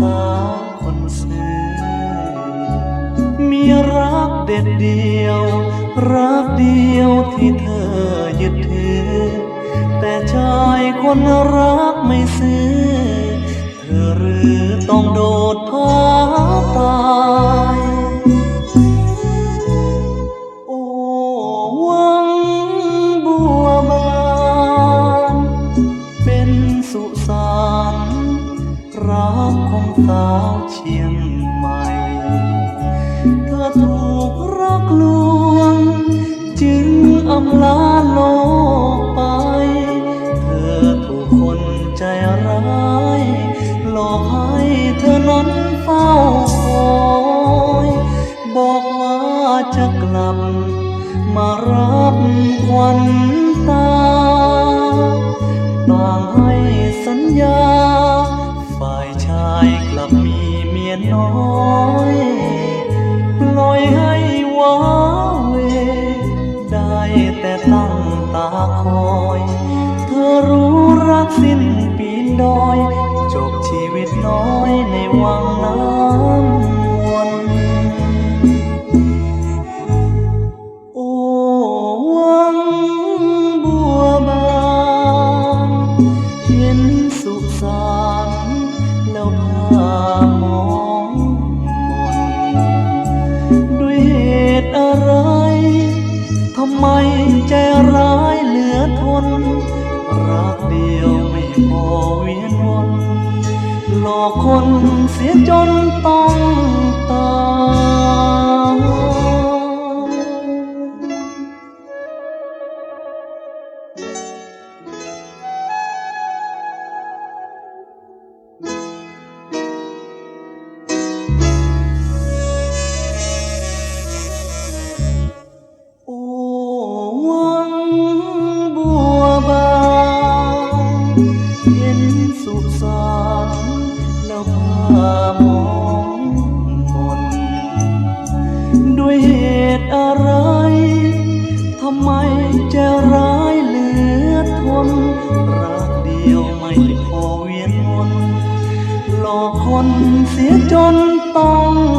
สาวคนซื้อ มีรักเด็ดเดียว รักเดียวที่เธอยึดถือ แต่ชายคนรักไม่ซื้อ เธอหรือต้องโดดพ้อ ของสาวเชียงใหม่ เธอถูกรักลวง จึงอำลาโลกไป เธอถูกคนใจร้ายหลอกให้เธอนั้นเฝ้าคอยบอกว่าจะกลับ มารับควันตาต่างให้สัญญาายกลับมีเมียน้อยปล่อยให้ว้าเว ได้แต่ตั้งตาคอย เธอรู้รักสิ้นปีนดอย จบชีวิตน้อยในวังน้ำ ไมใจร้ายเหลือทน รักเดียวไม่พอเวียนวน หลอกคนเสียจนต้องามองมนด้วยเหตุอะไร ทำไมจะร้ายเหลือทน รักเดียวไม่พอเวียนวนหลอกคนเสียจนต้อง